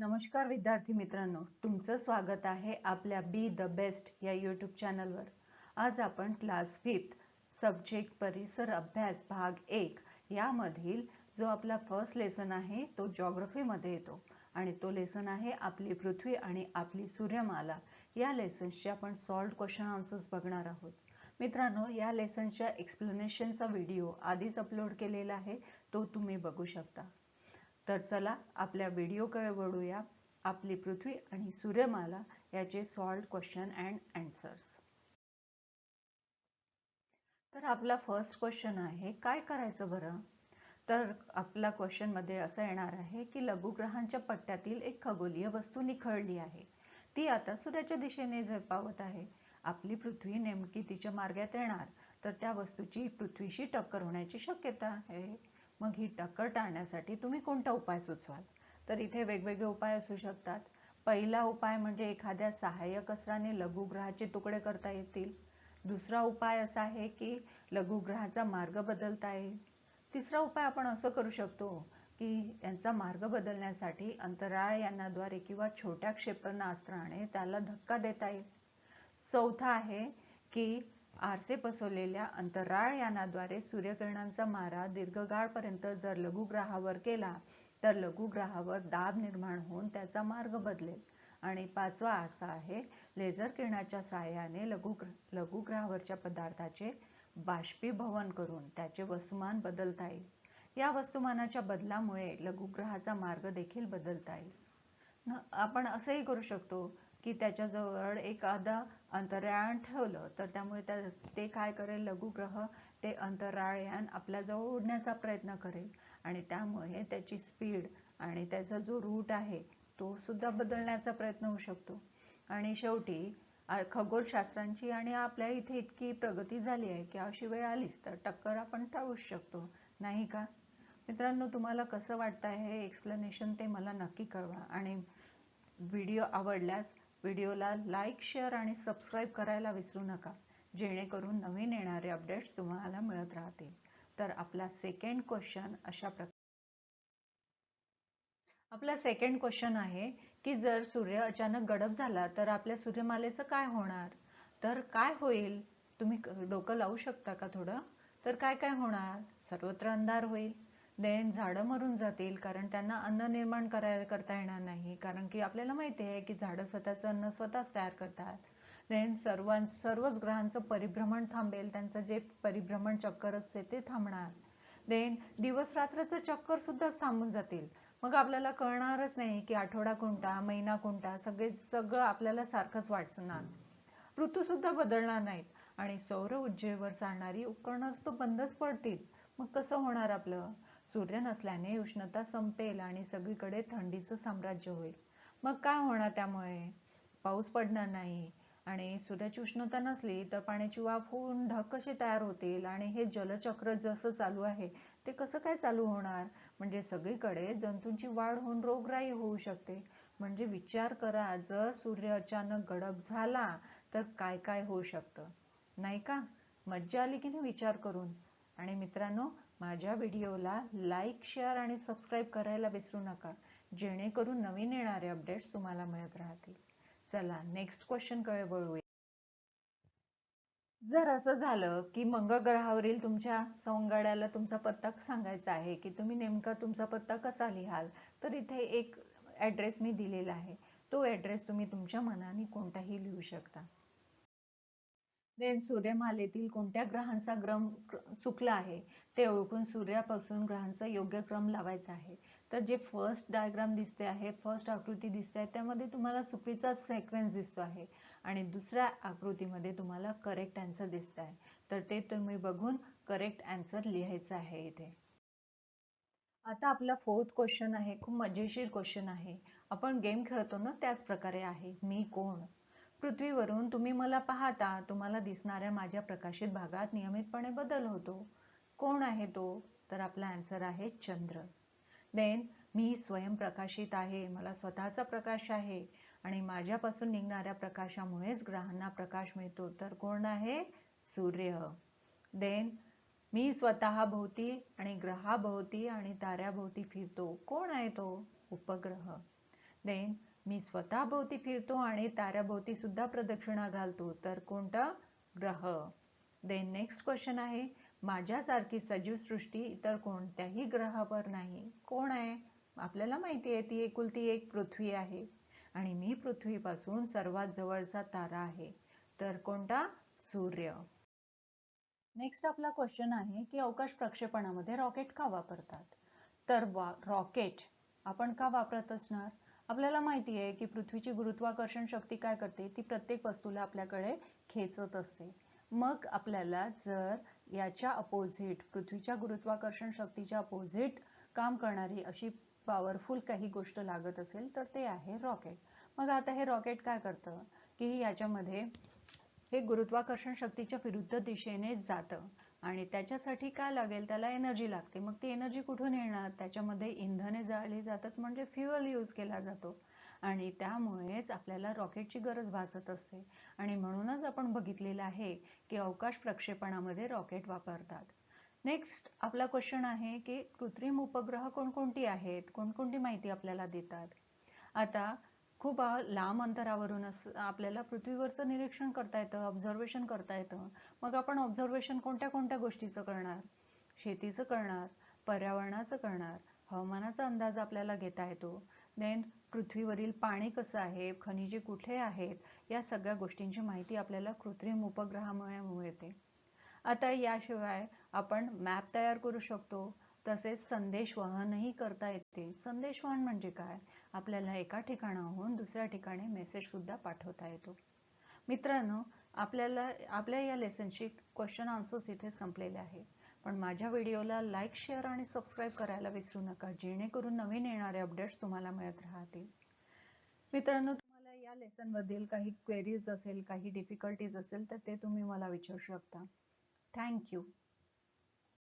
नमस्कार विद्यार्थी मित्रांनो तुमचं स्वागत आहे आपल्या बी द बेस्ट या यूट्यूब चॅनलवर आज आपण क्लास फिफ्थ सब्जेक्ट परिसर अभ्यास भाग एक यामधील जो आपला फर्स्ट लेसन आहे तो जॉग्रफीमध्ये येतो. आणि तो लेसन आहे आपली पृथ्वी आणि आपली सूर्यमाला. या लेसन्सचे आपण सॉल्ड क्वेश्चन आन्सर्स बघणार आहोत. मित्रांनो या लेसनच्या एक्सप्लेनेशनचा व्हिडिओ आधीच अपलोड केलेला आहे तो तुम्ही बघू शकता. तर चला आपल्या व्हिडिओकडे वळूया. आपली पृथ्वी आणि सूर्यमाला याचे सॉल्ड क्वेश्चन अँड अँसर्स तर आपला फर्स्ट क्वेश्चन आहे काय करायचं बरं? तर आपला क्वेश्चनमध्ये असं येणार आहे की लघुग्रहांच्या पट्ट्यातील एक खगोलीय वस्तू निखळली आहे. ती आता सूर्याच्या दिशेने झेपावत आहे. आपली पृथ्वी नेमकी तिच्या मार्गात येणार तर त्या वस्तूची पृथ्वीशी टक्कर होण्याची शक्यता आहे. मग ही टक्कर टाळण्यासाठी तुम्ही कोणता उपाय सुचवाल? तर इथे वेगवेगळे उपाय असू शकतात. पहिला उपाय म्हणजे एखाद्या सहाय्यक अस्त्राने लघुग्रहाचे तुकडे करता येतील. दुसरा उपाय असा आहे की लघुग्रहाचा मार्ग बदलता येईल. तिसरा उपाय आपण असं करू शकतो की यांचा मार्ग बदलण्यासाठी अंतराळ यानाद्वारे किंवा छोट्या क्षेपणास्त्राने त्याला धक्का देता येईल. चौथा आहे की आरसे बसवलेल्या अंतराळ यानाद्वारे सूर्यकिरणांचा मारा दीर्घकाळपर्यंत जर लघुग्रहावर केला तर लघुग्रहावर दाब निर्माण होऊन त्याचा मार्ग बदलेल. आणि पाचवा असा आहे लेझर किरणाच्या सहाय्याने लघु लघुग्रहावरच्या पदार्थाचे बाष्पीभवन करून त्याचे वस्तुमान बदलता येईल. या वस्तुमानाच्या बदलामुळे लघुग्रहाचा मार्ग देखील बदलता येईल. आपण असंही करू शकतो की त्याच्याजवळ एखादा अंतराळयान ठेवलं तर त्यामुळे त्या ते काय करेल लघुग्रह ते अंतराळयान आपल्याजवळ ओढण्याचा प्रयत्न करेल. आणि त्यामुळे त्याची स्पीड आणि त्याचा जो रूट आहे तो सुद्धा बदलण्याचा प्रयत्न होऊ शकतो. आणि शेवटी खगोलशास्त्रांची आणि आपल्या इथे इतकी प्रगती झाली आहे की अशी वेळ आलीच तर टक्कर आपण टाळूच शकतो. नाही का? मित्रांनो तुम्हाला कसं वाटतं हे एक्सप्लेनेशन ते मला नक्की कळवा. आणि व्हिडिओ आवडल्यास व्हिडिओला लाईक शेअर आणि सबस्क्राईब करायला विसरू नका. जेणेकरून नवीन येणारे अपडेट्स तुम्हाला मिळत राहतील. तर आपला सेकंड क्वेश्चन अशा प्रकारे आपला सेकंड क्वेश्चन आहे की जर सूर्य अचानक गडप झाला तर आपल्या सूर्यमालेचं काय होणार? तर काय होईल? तुम्ही डोकं लावू शकता का थोडं? तर काय काय होणार? सर्वत्र अंधार होईल. देन झाडं मरून जातील कारण त्यांना अन्न निर्माण करायला करता येणार नाही. कारण की आपल्याला माहिती आहे की झाडं स्वतःचं अन्न स्वतःच तयार करतात. देन सर्वां सर्वच ग्रहांचं परिभ्रमण थांबेल त्यांचं जे परिभ्रमण चक्कर असते ते थांबणार. देन दिवस रात्राचं चक्कर सुद्धा थांबून जातील. मग आपल्याला कळणारच नाही की आठवडा कोणता महिना कोणता सगळे सगळं आपल्याला सारखंच वाटणार. ऋतू सुद्धा बदलणार नाहीत. आणि सौर ऊर्जेवर चालणारी उपकरणं तो बंदच पडतील. मग कसं होणार आपलं? सूर्य नसल्याने उष्णता संपेल आणि सगळीकडे थंडीचं साम्राज्य होईल. मग काय होणार त्यामुळे? पाऊस पडणार नाही आणि सूर्याची उष्णता नसली तर पाण्याची वाफ होऊन ढग कसे तयार होतील आणि हे जलचक्र जसं चालू आहे ते कसं काय चालू होणार? म्हणजे सगळीकडे जंतूंची वाढ होऊन रोगराई होऊ शकते. म्हणजे विचार करा जर सूर्य अचानक गडप झाला तर काय काय होऊ शकतं? नाही का? मज्जा आली की नाही विचार करून? आणि मित्रांनो माझ्या व्हिडिओला लाईक शेअर आणि सबस्क्राईब करायला विसरू नका. जेणेकरून नवीन येणारे अपडेट्स तुम्हाला मिळत राहतील. चला नेक्स्ट क्वेश्चनकडे वळूया. जर असं झालं की मंगळ ग्रहावरील तुमच्या सवंगड्याला तुमचा पत्ता सांगायचा आहे की तुम्ही नेमका तुमचा पत्ता कसा लिहाल तर इथे एक ॲड्रेस मी दिलेला आहे. तो ॲड्रेस तुम्ही तुमच्या मनाने कोणताही लिहू शकता. देन सूर्यमालेतील कोणत्या ग्रहांचा क्रम चुकला आहे ते ओळखून सूर्यापासून ग्रहांचा योग्य क्रम लावायचा आहे. तर जे फर्स्ट डायग्राम दिसते आहे फर्स्ट आकृती दिसते आहे त्यामध्ये तुम्हाला चुकीचा सेक्वेन्स दिसतो आहे आणि दुसऱ्या आकृतीमध्ये तुम्हाला करेक्ट आन्सर दिसत आहे. तर ते तुम्ही बघून करेक्ट आन्सर लिहायचं आहे इथे. आता आपला फोर्थ क्वेश्चन आहे खूप मजेशीर क्वेश्चन आहे. आपण गेम खेळतो ना त्याच प्रकारे आहे. मी कोण? पृथ्वीवरून तुम्ही मला पाहता तुम्हाला दिसणाऱ्या माझ्या प्रकाशित भागात नियमितपणे बदल होतो. कोण आहे तो? तर आपला आन्सर आहे चंद्र. देन मी स्वयंप्रकाशित आहे मला स्वतःचा प्रकाश आहे आणि माझ्यापासून निघणाऱ्या प्रकाशामुळेच ग्रहांना प्रकाश मिळतो. तर कोण आहे? सूर्य. देन मी स्वतः भोवती आणि ग्रहाभोवती आणि ताऱ्याभोवती फिरतो. कोण आहे तो? उपग्रह. देन मी स्वतः भोवती फिरतो आणि ताऱ्याभोवती सुद्धा प्रदक्षिणा घालतो. तर कोणता? ग्रह. देन नेक्स्ट क्वेश्चन आहे माझ्यासारखी सजीव सृष्टी इतर कोणत्याही ग्रहावर नाही. कोण आहे? आपल्याला माहिती आहे ती एकुलती एक पृथ्वी आहे. आणि मी पृथ्वीपासून सर्वात जवळचा तारा आहे. तर कोणता? सूर्य. नेक्स्ट आपला क्वेश्चन आहे की अवकाश प्रक्षेपणामध्ये रॉकेट का वापरतात? तर रॉकेट आपण का वापरत असणार? आपल्याला माहिती आहे की पृथ्वीची गुरुत्वाकर्षण शक्ती काय करते? ती प्रत्येक वस्तूला आपल्याकडे खेचत असते. मग आपल्याला जर याच्या अपोजिट पृथ्वीच्या गुरुत्वाकर्षण शक्तीच्या अपोजिट काम करणारी अशी पॉवरफुल काही गोष्ट लागत असेल तर ते आहे रॉकेट मग आता हे रॉकेट काय करतं? की याच्यामध्ये हे गुरुत्वाकर्षण शक्तीच्या विरुद्ध दिशेने जातं. आणि त्याच्यासाठी काय लागेल? त्याला एनर्जी लागते. मग ती एनर्जी कुठून येणार? त्याच्यामध्ये इंधने जाळली जातात म्हणजे फ्युअल यूज केला जातो. आणि त्यामुळेच आपल्याला रॉकेटची गरज भासत असते. आणि म्हणूनच आपण बघितलेलं आहे की अवकाश प्रक्षेपणामध्ये रॉकेट वापरतात. नेक्स्ट आपला क्वेश्चन आहे की कृत्रिम उपग्रह कोणकोणती आहेत? कोणकोणती माहिती आपल्याला देतात? आता खूप लांब अंतरावरून आपल्याला पृथ्वीवरचं निरीक्षण करता येतं ऑब्झर्वेशन करता येतं. मग आपण ऑब्झर्वेशन कोणत्या कोणत्या गोष्टीचं करणार? शेतीचं करणार पर्यावरणाचं करणार हवामानाचा अंदाज आपल्याला घेता येतो. देन पृथ्वीवरील पाणी कसं आहे खनिजे कुठे आहेत या सगळ्या गोष्टींची माहिती आपल्याला कृत्रिम उपग्रहामुळे मिळते. आता याशिवाय आपण मॅप तयार करू शकतो. तसेच संदेश वहनही करता येते. संदेश वहन म्हणजे काय? आपल्याला एका ठिकाणाहून दुसऱ्या ठिकाणी मेसेज सुद्धा पाठवता येतो. मित्रांनो आपल्याला आपल्या या लेसनची क्वेश्चन आन्सर्स इथे संपलेले आहे. पण माझ्या व्हिडिओला लाईक शेअर आणि सबस्क्राईब करायला विसरू नका. जेणेकरून नवीन येणारे अपडेट्स तुम्हाला मिळत राहतील. मित्रांनो तुम्हाला या लेसनबद्दल काही क्वेरीज असेल काही डिफिकल्टीज असेल तर ते तुम्ही मला विचारू शकता. थँक्यू